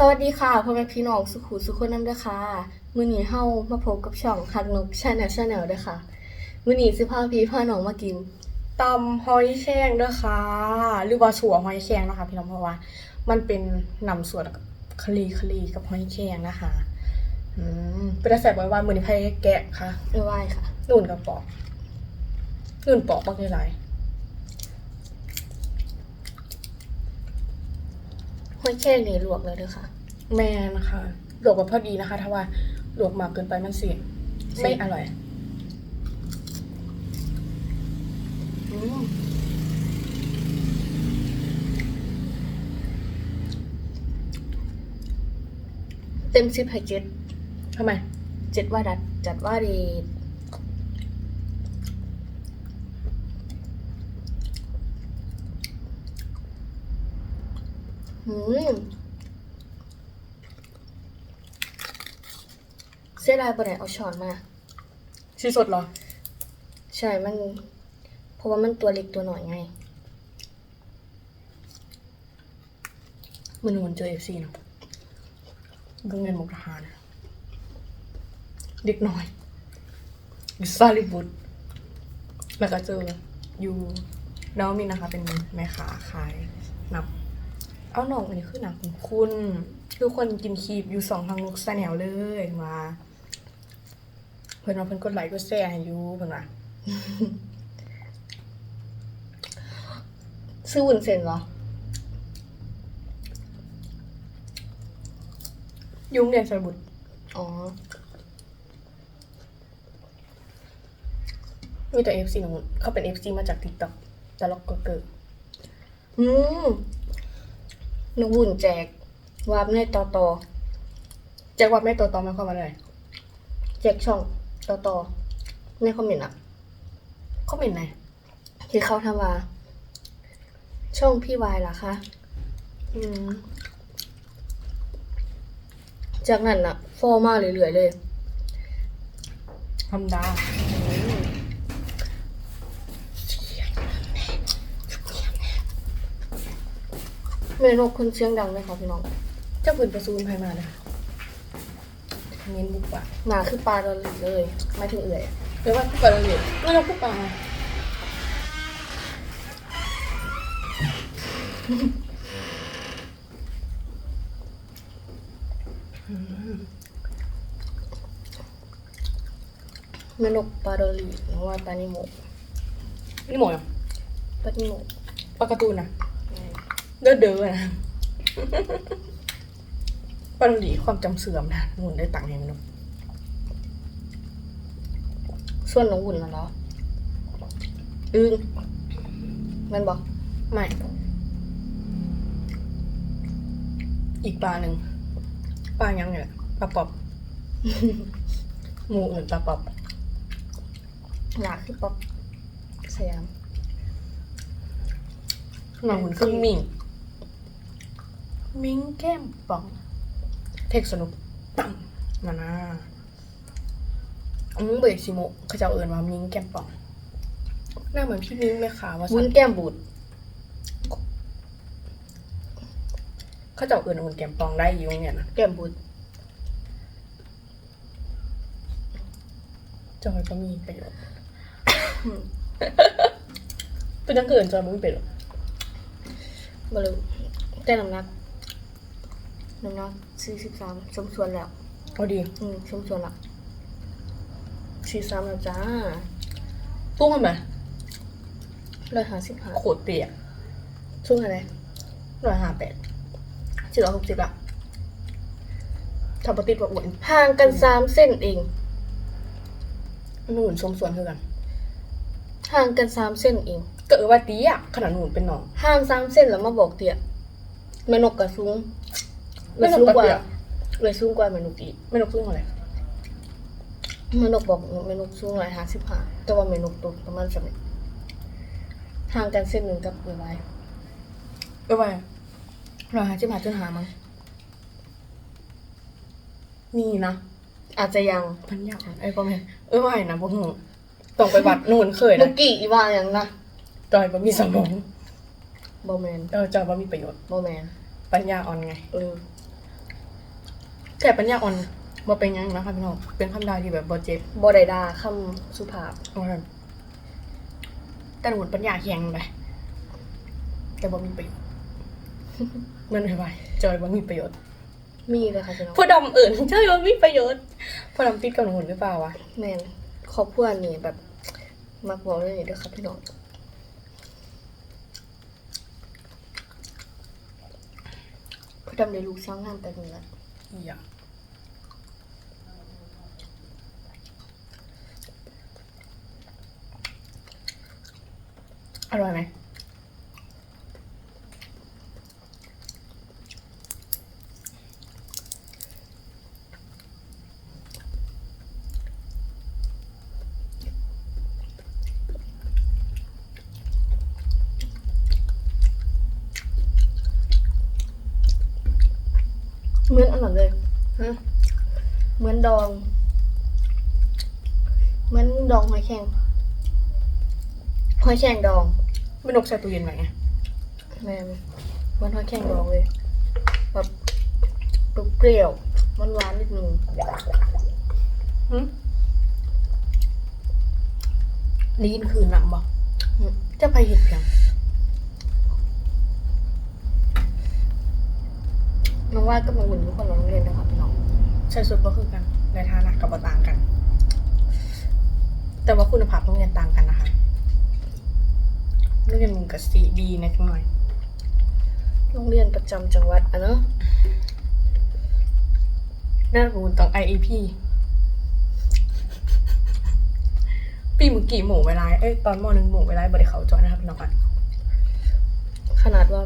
สวัสดีค่ะพ่อแม่พี่น้องสุขุสุขคนน้ำเด้อค่ะมื้อนี้เฮามาพบกับช่องคักนกชาแนลชาแนลเด้อค่ะมื้อนี้สิพาพี่พาน้องมากินตำหอยแครงเด้อค่ะหรือว่าสัวหอยแครงนะคะพี่น้องเพราะว่า มันเป็นนำส่วนกับคลีคลีกับหอยแครงนะคะอืมเป็นแต่แสบไว้ว่ามือนี้ไพ่แกะค่ะเอ้ยไหว้ค่ะนุ่นกับปอกนุ่นปอกบักใหญ่ห้ อยแค่นี่ลวกเลยเด้อค่ะๆแม่นะคะลวกแบบพอดีนะคะ ถ้าว่าลวกมากเกินไปมันเสียไม่อร่อยอืมเต็มสิบให้เจ็ดทำไม เจ็ดว่าดัด จัดว่าดี เสียดายปะเนี่ยเอาช้อนมา ชีสดเหรอ ใช่ มัน เพราะว่ามันตัวเล็กตัวหน่อยไงมันวนเจอเอฟซีเนาะโรงเรียนมุกดาหารเด็กน้อยอยู่ซาลิบุตแล้วก็เจออยู่น้องมินนะคะเป็นแม่ค้าขายนับ เอาหน่องอันนี้คือหนังของคุณทุกคนกินคีบอยู่สองทางลูกแสแนวเลยมาเพื่อนมาเพื่อนกดไลค์กดแชร์ให้อยูเพื่อนว่าซื้อวุ้นเส้นเหรอยุ่งเรียนสระบุตรอ๋อ มีแต่เอฟซีของเขาเป็นเอฟซีมาจากติ๊กต็อกแต่ล็อกก็เกิดอืม นกวุ้นแจกวาบในต่อต่อแจ็คว่าไม่ตัวตอมาเข้ามาเลยแจกช่องต่อต่อในคอมเมนต์อะเขาเป็นไงที่เขาทำว่า ช่องพี่วายเหรอคะอืมจากนั้นอะฟอมาเรื่อยๆเลยธรรมดา เมนกคนเสียงดังเลยค่ะพี่น้องเจ้าปืนประซูนภายมาเลยเน้นบุกปะหมาคือปลาดอลลีเลยหมายถึงเอื่อยหรือว่าผู้ปลาเราอยู่ไม่เราผู้ปลาเมนกปลาดอลลีหรือว่าปลานิโมกนี่หมดอะปลานิโมกปลาการ์ตูนนะ เด้อเด้อนะปลาหลีความจำเสื่อมนะหมุนได้ตังค์ยังไงส่วนนกวุ้นน่ะเหรออึ้งแมันบอกไม่ อีกปลาหนึ่งปลายังไงล่ะปลาปอบหมูอื่นปลาปอบหนาคือป๊อปสยามหนังหุ่นเครื่องมิง มิงแก้มป่อง เทคสนุกปังมานะอืมเบรกชิโมะเขาจะเอาเอินว่ามิงแก้มป่อง หน้าเหมือนพี่มิงเลยค่ะว่าวุ้สันนแก้มบูดเขาจะเอาเอินหุ่นแก้มป่องได้อยุ่งเนี่ยนะแก้มบูดจอยก็มีประโยชน์เป็นยังเกินจอยมันไม่เป็นหรอกบรูแต่น้ำหนัก น้ำหนักสี่สิบสามสมส่วนแล้วเอาดี อืมสมส่วนละสี่สามแล้วจ้าตุ้งทำไมร้อยห้าสิบห้าโคตรเตี้ยช่วงอะไรร้อยห้าแปดสี่ร้อยหกสิบละทำปฏิบัติว่าอ้วนห่างกันสามเส้นเองนู่นสมส่วนเท่ากันห่างกันสามเส้นเองก็เออว่าเตี้ยขนาดนู่นเป็นน้องห่างสามเส้นแล้วมาบอกเตี่ยแม่นกกับสูง แม่นกสูงกับกว่าเตี้ยเลยสูงกว่าแม่นกอีกไม่นกสู้อะไรแม่นกบอกแม่นกสูงร้อยห้าสิบห้าแต่ว่าแม่นกตัวประมาณสามห่างกันเส้นหนึ่งกับเอือไว้เออว่าร้อยห้าสิบห้าจุดห้ามั้งนี่นะอาจจะยังพันยากไอ้ประมาณเออว่านะพวกหนูต้องไปวัดนู่นเคยเมื่นะอกี้อีว่าอย่างนะจอยบ่มีสมองบอแมนเออจอยบ่มีประโยชน์บอแมนปัญญาอ่อนไงเออ แก่ปัญญาอ่อนบ่เป็นหยังนะคะพี่น้องเป็นคำดาที่แบบบ่เจ็บบ่ได้ด่าคำสุภาพเอาแบบแต่หนูปัญญาแข็งเลยแต่บ่มีประโยชน์ มันไม่ไหวจอยบ่มีประโยชน์มีเลยค่ะพี่น้องผู้ดำอื่นจอยบ่มีประโยชน์ผู้ดำติดกับหนูหรือเปล่าวะแม่นครอบครัวนี่แบบ มักบอกเรื่องนี้เด้วยค่ะพี่น้องผู้ดำได้ลูกสร้างงานแต่นึงแล้วอย่า อร่อยไหมเหมือนอันนั้นเลยฮะเหมือนดอง เหมือนดองหอยแครง หอยแครงดองไม่นกใส่ตู้เย็นไหมไงแม่นเหมือนหอยแครงดองเลยแบบเปรี้ยวๆหวานๆนิดนึงหึลีนคืนหนังบอกอืมจะไปเห็ดเพียงน้องว่าก็มาเหมือนทุกคนเราโรงเรียนนะคะพี่น้องใช้สุดก็คือกันในฐานะกับบ่ต่างกัน แต่ว่าคุณภาพโรงเรียนต่างกันนะคะ โรงเรียนมึงกับสีดีนะจังหน่อย โรงเรียนประจำจังหวัดอะเนอะน่ารู้ต้อง IEP ปีเมื่อกี้หมู่เวลาเอ้ยตอนมหนึ่งหมู่เวลาบริเขาจอยนะครับพี่น้องอะขนาดว่า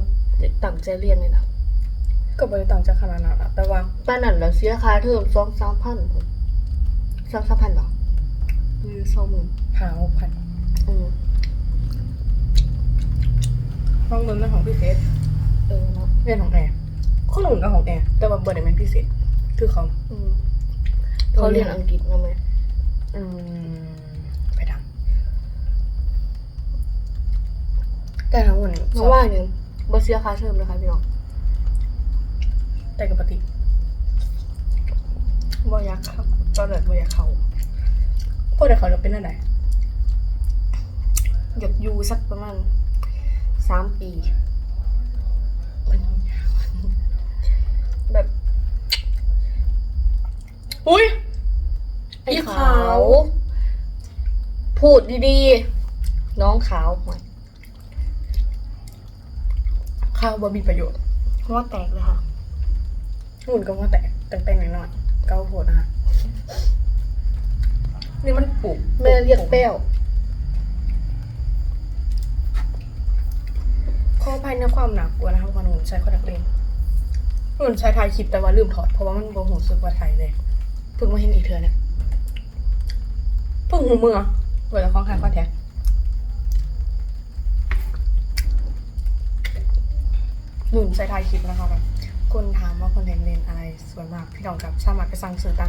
ตั้งใจเรียนเลยนะก็บริต่างจากขนาดนั้นอะแต่ว่าป้านนั่นเราเสียค่าเทอมสองสามพันสองสามพันเหรอหรือสองหมื่นหาหกพันอืม ห้องเรียนเป็นของพิเศษเออเนาะเรียนของแอร์ข้อหนุนก็ของแอร์แต่ว่าบริเวณพิเศษ คือเขาอืมเขาเรียนอังกฤษนะไหมอืมไปดังแต่ทั้งหมดน้องว่าเนี่ยบ่เสียค่าเทอมเลยค่ะพี่น้องแต่กับปฏิบ่อยากครับตอนนั้นบ่อยากเข้าพวกเด็กเขาเราเป็นอะไรอยากอยู่สักประมาณ สามปี แบบ อุ้ยไอ้ขาว พูดดีๆ น้องขาวหน่อยข้าวบะมีประโยชน์หัวแตกเลยค่ะหุ่นก็ว่าแต่แต่งแต่งหน่อยๆเก้าโหดนะคะนี่มันปลูกแม่เรียกแป้ว ข้อภายในความหนักกลัวนะคะความหุ่นใช้ข้อดักเลนหุ่นใช้ถ่ายคลิปแต่ว่าลืมถอดเพราะว่ามันบ่หูสึกว่าถ่ายเลยเพิ่งมาเห็นอีกเทือเนี่ยเพิ่งหูมือเวลาคล้องคายข้อแท็กหนุ่นใช้ถ่ายคลิปนะคะแบบคนถามว่าคนเห็นเลนอะไรสวยมาก พี่ดองกับสามารถไปสั่งซื้อตาม